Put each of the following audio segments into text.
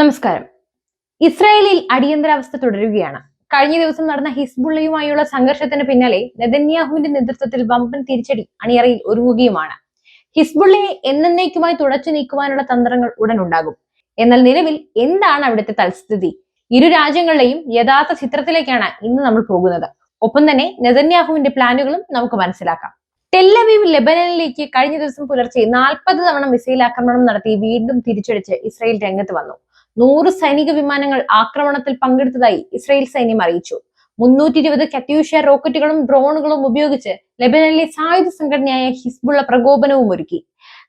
നമസ്കാരം. ഇസ്രായേലിൽ അടിയന്തരാവസ്ഥ തുടരുകയാണ്. കഴിഞ്ഞ ദിവസം നടന്ന ഹിസ്ബുള്ളയുമായുള്ള സംഘർഷത്തിന് പിന്നാലെ നെതന്യാഹുവിന്റെ നേതൃത്വത്തിൽ വമ്പൻ തിരിച്ചടി അണിയറയിൽ ഒരുങ്ങുകയുമാണ്. ഹിസ്ബുള്ളയെ എന്നേക്കുമായി തുടച്ചു നീക്കുവാനുള്ള തന്ത്രങ്ങൾ ഉടൻ ഉണ്ടാകും എന്നാൽ നിലവിൽ എന്താണ് അവിടുത്തെ തൽസ്ഥിതി? ഇരു രാജ്യങ്ങളുടെയും യഥാർത്ഥ ചിത്രത്തിലേക്കാണ് ഇന്ന് നമ്മൾ പോകുന്നത്. ഒപ്പം തന്നെ നെതന്യാഹുവിന്റെ പ്ലാനുകളും നമുക്ക് മനസ്സിലാക്കാം. ടെല്ലവീവ് ലെബനനിലേക്ക് കഴിഞ്ഞ ദിവസം പുലർച്ചെ നാൽപ്പത് തവണ മിസൈൽ ആക്രമണം നടത്തി വീണ്ടും തിരിച്ചടിച്ച് ഇസ്രായേൽ രംഗത്ത് വന്നു. നൂറ് സൈനിക വിമാനങ്ങൾ ആക്രമണത്തിൽ പങ്കെടുത്തതായി ഇസ്രായേൽ സൈന്യം അറിയിച്ചു. മുന്നൂറ്റി ഇരുപത് കത്യൂഷ്യ റോക്കറ്റുകളും ഡ്രോണുകളും ഉപയോഗിച്ച് ലെബനനിലെ സായുധ സംഘടനയായ ഹിസ്ബുള്ള പ്രകോപനവും ഒരുക്കി.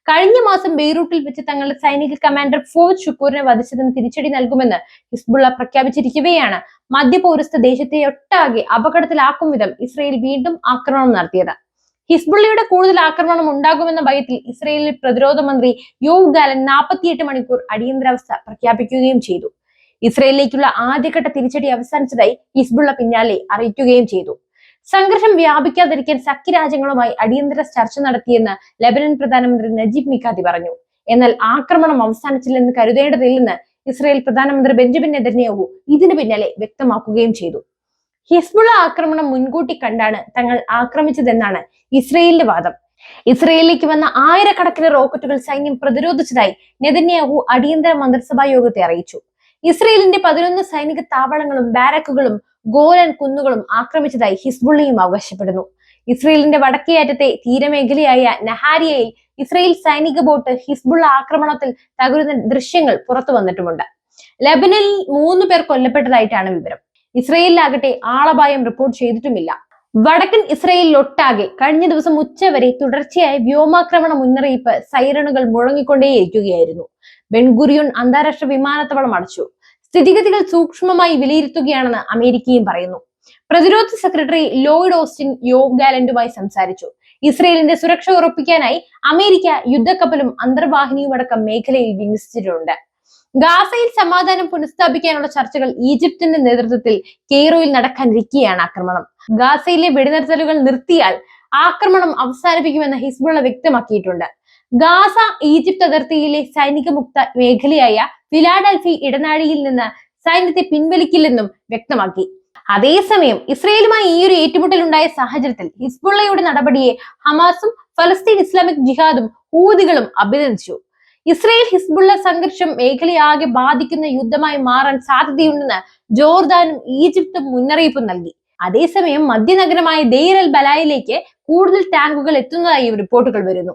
കഴിഞ്ഞ മാസം ബെയ്റൂട്ടിൽ വെച്ച് തങ്ങളുടെ സൈനിക കമാൻഡർ ഫോജ് ഷുക്കൂറിനെ വധിച്ചതിന് തിരിച്ചടി നൽകുമെന്ന് ഹിസ്ബുള്ള പ്രഖ്യാപിച്ചിരിക്കുകയാണ്. മധ്യപൗരസ്ഥ ദേശത്തെ ഒട്ടാകെ അപകടത്തിലാക്കും വിധം ഇസ്രയേൽ വീണ്ടും ആക്രമണം നടത്തിയത്. ഹിസ്ബുള്ളയുടെ കൂടുതൽ ആക്രമണം ഉണ്ടാകുമെന്ന ഭയത്തിൽ ഇസ്രയേലിൽ പ്രതിരോധ മന്ത്രി യോവ് ഗാലൻ നാൽപ്പത്തിയെട്ട് മണിക്കൂർ അടിയന്തരാവസ്ഥ പ്രഖ്യാപിക്കുകയും ചെയ്തു. ഇസ്രയേലിലേക്കുള്ള ആദ്യഘട്ട തിരിച്ചടി അവസാനിച്ചതായി ഹിസ്ബുള്ള പിന്നാലെ അറിയിക്കുകയും ചെയ്തു. സംഘർഷം വ്യാപിക്കാതിരിക്കാൻ സഖ്യരാജ്യങ്ങളുമായി അടിയന്തര ചർച്ച നടത്തിയെന്ന് ലബനൻ പ്രധാനമന്ത്രി നജീബ് മിക്കാദി പറഞ്ഞു. എന്നാൽ ആക്രമണം അവസാനിച്ചില്ലെന്ന് കരുതേണ്ടതില്ലെന്ന് ഇസ്രയേൽ പ്രധാനമന്ത്രി ബെഞ്ചമിൻ നെതന്യാഹു ഇതിനു പിന്നാലെ വ്യക്തമാക്കുകയും ചെയ്തു. ഹിസ്ബുള്ള ആക്രമണം മുൻകൂട്ടി കണ്ടാണ് തങ്ങൾ ആക്രമിച്ചതെന്നാണ് ഇസ്രയേലിന്റെ വാദം. ഇസ്രയേലിലേക്ക് വന്ന ആയിരക്കണക്കിന് റോക്കറ്റുകൾ സൈന്യം പ്രതിരോധിച്ചതായി നെതന്യാഹു അടിയന്തര മന്ത്രിസഭാ യോഗത്തെ അറിയിച്ചു. ഇസ്രയേലിന്റെ പതിനൊന്ന് സൈനിക താവളങ്ങളും ബാരക്കുകളും ഗോലൻ കുന്നുകളും ആക്രമിച്ചതായി ഹിസ്ബുള്ളയും അവകാശപ്പെടുന്നു. ഇസ്രയേലിന്റെ വടക്കേയറ്റത്തെ തീരമേഖലയായ നഹാരിയയിൽ ഇസ്രയേൽ സൈനിക ബോട്ട് ഹിസ്ബുള്ള ആക്രമണത്തിൽ തകരുന്ന ദൃശ്യങ്ങൾ പുറത്തു വന്നിട്ടുമുണ്ട്. ലബനനിൽ മൂന്ന് പേർ കൊല്ലപ്പെട്ടതായിട്ടാണ് വിവരം. ഇസ്രയേലിലാകട്ടെ ആളപായം റിപ്പോർട്ട് ചെയ്തിട്ടുമില്ല. വടക്കൻ ഇസ്രയേലിലൊട്ടാകെ കഴിഞ്ഞ ദിവസം ഉച്ചവരെ തുടർച്ചയായി വ്യോമാക്രമണ മുന്നറിയിപ്പ് സൈറണുകൾ മുഴങ്ങിക്കൊണ്ടേയിരിക്കുകയായിരുന്നു. ബെൻഗുറിയോൺ അന്താരാഷ്ട്ര വിമാനത്താവളം അടച്ചു. സ്ഥിതിഗതികൾ സൂക്ഷ്മമായി വിലയിരുത്തുകയാണെന്ന് അമേരിക്കയും പറയുന്നു. പ്രതിരോധ സെക്രട്ടറി ലോയിഡ് ഓസ്റ്റിൻ യോഗ് ഗാലന്റുമായി സംസാരിച്ചു. ഇസ്രയേലിന്റെ സുരക്ഷ ഉറപ്പിക്കാനായി അമേരിക്ക യുദ്ധക്കപ്പലും അന്തർവാഹിനിയുമടക്കം മേഖലയിൽ വിന്യസിച്ചിട്ടുണ്ട്. ഗാസയിൽ സമാധാനം പുനഃസ്ഥാപിക്കാനുള്ള ചർച്ചകൾ ഈജിപ്തിന്റെ നേതൃത്വത്തിൽ കെയ്റോയിൽ നടക്കാനിരിക്കുകയാണ് ആക്രമണം. ഗാസയിലെ വെടിനിർത്തലുകൾ നിർത്തിയാൽ ആക്രമണം അവസാനിപ്പിക്കുമെന്ന് ഹിസ്ബുള്ള വ്യക്തമാക്കിയിട്ടുണ്ട്. ഗാസ ഈജിപ്ത് അതിർത്തിയിലെ സൈനിക മുക്ത മേഖലയായ ഫിലാഡൽഫി ഇടനാഴിയിൽ നിന്ന് സൈന്യത്തെ പിൻവലിക്കില്ലെന്നും വ്യക്തമാക്കി. അതേസമയം ഇസ്രയേലുമായി ഈ ഒരു ഏറ്റുമുട്ടൽ ഉണ്ടായ സാഹചര്യത്തിൽ ഹിസ്ബുള്ളയുടെ നടപടിയെ ഹമാസും ഫലസ്തീൻ ഇസ്ലാമിക് ജിഹാദും ഹൂദികളും അഭിനന്ദിച്ചു. ഇസ്രയേൽ ഹിസ്ബുള്ള സംഘർഷം മേഖലയാകെ ബാധിക്കുന്ന യുദ്ധമായി മാറാൻ സാധ്യതയുണ്ടെന്ന് ജോർദാനും ഈജിപ്തും മുന്നറിയിപ്പ് നൽകി. അതേസമയം മധ്യനഗരമായ ദെയ്ർ അൽ ബലായിലേക്ക് കൂടുതൽ ടാങ്കുകൾ എത്തുന്നതായി റിപ്പോർട്ടുകൾ വരുന്നു.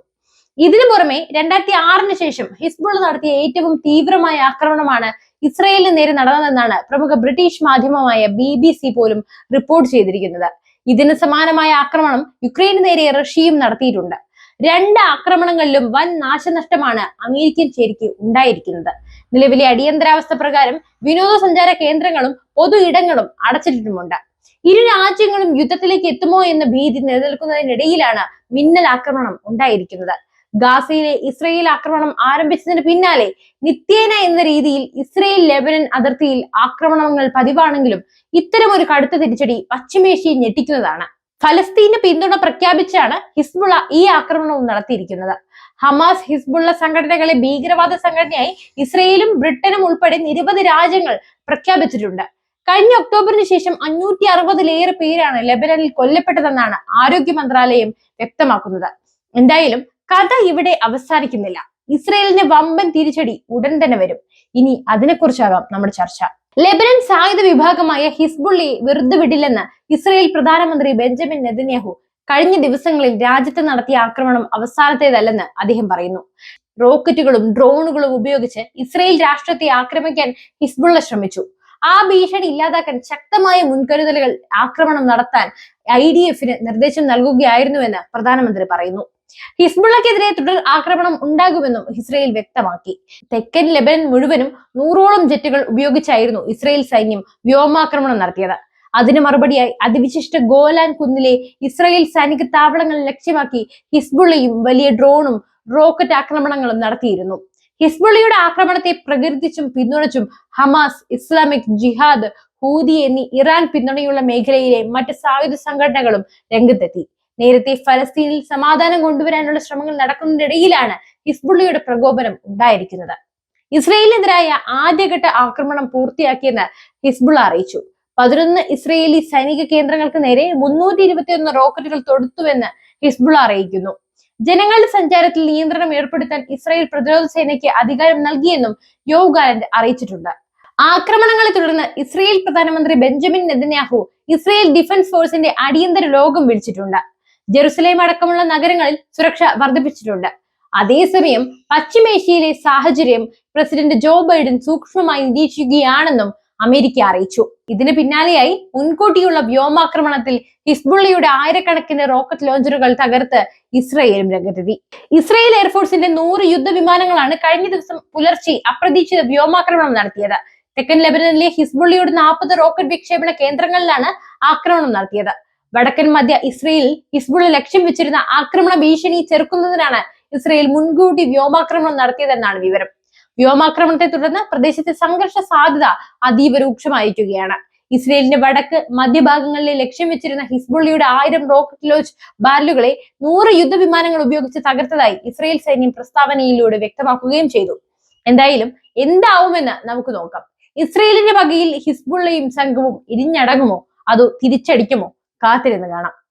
ഇതിനു പുറമെ രണ്ടായിരത്തി ആറിന് ശേഷം ഹിസ്ബുള്ള നടത്തിയ ഏറ്റവും തീവ്രമായ ആക്രമണമാണ് ഇസ്രയേലിന് നേരെ നടന്നതെന്നാണ് പ്രമുഖ ബ്രിട്ടീഷ് മാധ്യമമായ ബി ബി സി പോലും റിപ്പോർട്ട് ചെയ്തിരിക്കുന്നത്. ഇതിന് സമാനമായ ആക്രമണം യുക്രൈന് നേരെ റഷ്യയും നടത്തിയിട്ടുണ്ട്. രണ്ട് ആക്രമണങ്ങളിലും വൻ നാശനഷ്ടമാണ് അമേരിക്കൻ ചേരിക്ക് ഉണ്ടായിരിക്കുന്നത്. നിലവിലെ അടിയന്തരാവസ്ഥ പ്രകാരം വിനോദസഞ്ചാര കേന്ദ്രങ്ങളും പൊതു ഇടങ്ങളും അടച്ചിട്ടിട്ടുമുണ്ട്. ഇരു രാജ്യങ്ങളും യുദ്ധത്തിലേക്ക് എത്തുമോ എന്ന ഭീതി നിലനിൽക്കുന്നതിനിടയിലാണ് മിന്നൽ ആക്രമണം ഉണ്ടായിരിക്കുന്നത്. ഗാസയിലെ ഇസ്രയേൽ ആക്രമണം ആരംഭിച്ചതിന് പിന്നാലെ നിത്യേന എന്ന രീതിയിൽ ഇസ്രയേൽ ലെബനൻ അതിർത്തിയിൽ ആക്രമണങ്ങൾ പതിവാണെങ്കിലും ഇത്തരം ഒരു കടുത്ത തിരിച്ചടി പശ്ചിമേഷ്യയെ ഞെട്ടിക്കുന്നതാണ്. ഫലസ്തീന് പിന്തുണ പ്രഖ്യാപിച്ചാണ് ഹിസ്ബുള്ള ഈ ആക്രമണവും നടത്തിയിരിക്കുന്നത്. ഹമാസ് ഹിസ്ബുള്ള സംഘടനകളെ ഭീകരവാദ സംഘടനയായി ഇസ്രയേലും ബ്രിട്ടനും ഉൾപ്പെടെ നിരവധി രാജ്യങ്ങൾ പ്രഖ്യാപിച്ചിട്ടുണ്ട്. കഴിഞ്ഞ ഒക്ടോബറിന് ശേഷം അഞ്ഞൂറ്റി അറുപതിലേറെ പേരാണ് ലെബനനിൽ കൊല്ലപ്പെട്ടതെന്നാണ് ആരോഗ്യ മന്ത്രാലയം വ്യക്തമാക്കുന്നത്. എന്തായാലും കഥ ഇവിടെ അവസാനിക്കുന്നില്ല. ഇസ്രയേലിന് വമ്പൻ തിരിച്ചടി ഉടൻ തന്നെ വരും. ഇനി അതിനെക്കുറിച്ചാകാം നമ്മുടെ ചർച്ച. ലെബനൻ സായുധ വിഭാഗമായ ഹിസ്ബുള്ളി വെറുതെ വിടില്ലെന്ന് ഇസ്രയേൽ പ്രധാനമന്ത്രി ബെഞ്ചമിൻ നെതന്യാഹു കഴിഞ്ഞ ദിവസങ്ങളിൽ രാജ്യത്ത് നടത്തിയ ആക്രമണം അവസാനത്തേതല്ലെന്ന് അദ്ദേഹം പറയുന്നു. റോക്കറ്റുകളും ഡ്രോണുകളും ഉപയോഗിച്ച് ഇസ്രയേൽ രാഷ്ട്രത്തെ ആക്രമിക്കാൻ ഹിസ്ബുള്ള ശ്രമിച്ചു. ആ ഭീഷണി ഇല്ലാതാക്കാൻ ശക്തമായ മുൻകരുതലുകൾ ആക്രമണം നടത്താൻ ഐ ഡി എഫിന് നിർദ്ദേശം നൽകുകയായിരുന്നുവെന്ന് പ്രധാനമന്ത്രി പറയുന്നു. ഹിസ്ബുള്ളക്കെതിരെ തുടർ ആക്രമണം ഉണ്ടാകുമെന്നും ഇസ്രയേൽ വ്യക്തമാക്കി. തെക്കൻ ലെബനൻ മുഴുവനും നൂറോളം ജെറ്റുകൾ ഉപയോഗിച്ചായിരുന്നു ഇസ്രയേൽ സൈന്യം വ്യോമാക്രമണം നടത്തിയത്. അതിന് മറുപടിയായി അതിവിശിഷ്ട ഗോലാൻ കുന്നിലെ ഇസ്രയേൽ സൈനിക താവളങ്ങൾ ലക്ഷ്യമാക്കി ഹിസ്ബുള്ളയും വലിയ ഡ്രോണും റോക്കറ്റ് ആക്രമണങ്ങളും നടത്തിയിരുന്നു. ഹിസ്ബുള്ളയുടെ ആക്രമണത്തെ പ്രകീർത്തിച്ചും പിന്തുണച്ചും ഹമാസ് ഇസ്ലാമിക് ജിഹാദ് ഹൂതി എന്നീ ഇറാൻ പിന്തുണയുള്ള മേഖലയിലെ മറ്റ് സായുധ സംഘടനകളും രംഗത്തെത്തി. നേരത്തെ ഫലസ്തീനിൽ സമാധാനം കൊണ്ടുവരാനുള്ള ശ്രമങ്ങൾ നടക്കുന്നതിനിടയിലാണ് ഹിസ്ബുള്ളിയുടെ പ്രകോപനം ഉണ്ടായിരിക്കുന്നത്. ഇസ്രയേലിനെതിരായ ആദ്യഘട്ട ആക്രമണം പൂർത്തിയാക്കിയെന്ന് ഹിസ്ബുള്ള അറിയിച്ചു. പതിനൊന്ന് ഇസ്രയേലി സൈനിക കേന്ദ്രങ്ങൾക്ക് നേരെ മുന്നൂറ്റി ഇരുപത്തിയൊന്ന് റോക്കറ്റുകൾ തൊടുത്തുവെന്ന് ഹിസ്ബുള്ള അറിയിക്കുന്നു. ജനങ്ങളുടെ സഞ്ചാരത്തിൽ നിയന്ത്രണം ഏർപ്പെടുത്താൻ ഇസ്രായേൽ പ്രതിരോധ സേനയ്ക്ക് അധികാരം നൽകിയെന്നും യോവ് ഗാലന്റ് അറിയിച്ചിട്ടുണ്ട്. ആക്രമണങ്ങളെ തുടർന്ന് ഇസ്രയേൽ പ്രധാനമന്ത്രി ബെഞ്ചമിൻ നെതന്യാഹു ഇസ്രയേൽ ഡിഫൻസ് ഫോഴ്സിന്റെ അടിയന്തര ലോകം വിളിച്ചിട്ടുണ്ട്. ജെറുസലേം അടക്കമുള്ള നഗരങ്ങളിൽ സുരക്ഷ വർദ്ധിപ്പിച്ചിട്ടുണ്ട്. അതേസമയം പശ്ചിമേഷ്യയിലെ സാഹചര്യം പ്രസിഡന്റ് ജോ ബൈഡൻ സൂക്ഷ്മമായി നിരീക്ഷിക്കുകയാണെന്നും അമേരിക്ക അറിയിച്ചു. ഇതിന് പിന്നാലെയായി മുൻകൂട്ടിയുള്ള വ്യോമാക്രമണത്തിൽ ഹിസ്ബുള്ളയുടെ ആയിരക്കണക്കിന് റോക്കറ്റ് ലോഞ്ചറുകൾ തകർത്ത് ഇസ്രയേലും രംഗത്തെത്തി. ഇസ്രയേൽ എയർഫോഴ്സിന്റെ നൂറ് യുദ്ധവിമാനങ്ങളാണ് കഴിഞ്ഞ ദിവസം പുലർച്ചെ അപ്രതീക്ഷിത വ്യോമാക്രമണം നടത്തിയത്. തെക്കൻ ലെബനനിലെ ഹിസ്ബുള്ളിയുടെ നാൽപ്പത് റോക്കറ്റ് വിക്ഷേപണ കേന്ദ്രങ്ങളിലാണ് ആക്രമണം നടത്തിയത്. വടക്കൻ മധ്യ ഇസ്രയേലിൽ ഹിസ്ബുള്ള ലക്ഷ്യം വെച്ചിരുന്ന ആക്രമണ ഭീഷണി ചെറുക്കുന്നതിനാണ് ഇസ്രയേൽ മുൻകൂട്ടി വ്യോമാക്രമണം നടത്തിയതെന്നാണ് വിവരം. വ്യോമാക്രമണത്തെ തുടർന്ന് പ്രദേശത്തെ സംഘർഷ സാധ്യത അതീവ രൂക്ഷമായിരിക്കുകയാണ്. ഇസ്രയേലിന്റെ വടക്ക് മധ്യഭാഗങ്ങളിലെ ലക്ഷ്യം വെച്ചിരുന്ന ഹിസ്ബുള്ളിയുടെ ആയിരം റോക്കറ്റ് ലോഞ്ച് ബാരലുകളെ നൂറ് യുദ്ധവിമാനങ്ങൾ ഉപയോഗിച്ച് തകർത്തതായി ഇസ്രയേൽ സൈന്യം പ്രസ്താവനയിലൂടെ വ്യക്തമാക്കുകയും ചെയ്തു. എന്തായാലും എന്താവുമെന്ന് നമുക്ക് നോക്കാം. ഇസ്രയേലിന്റെ വകയിൽ ഹിസ്ബുള്ളയും സംഘവും ഇരിഞ്ഞടങ്ങുമോ അതോ തിരിച്ചടിക്കുമോ? കാത്തിരുന്ന് കാണാം.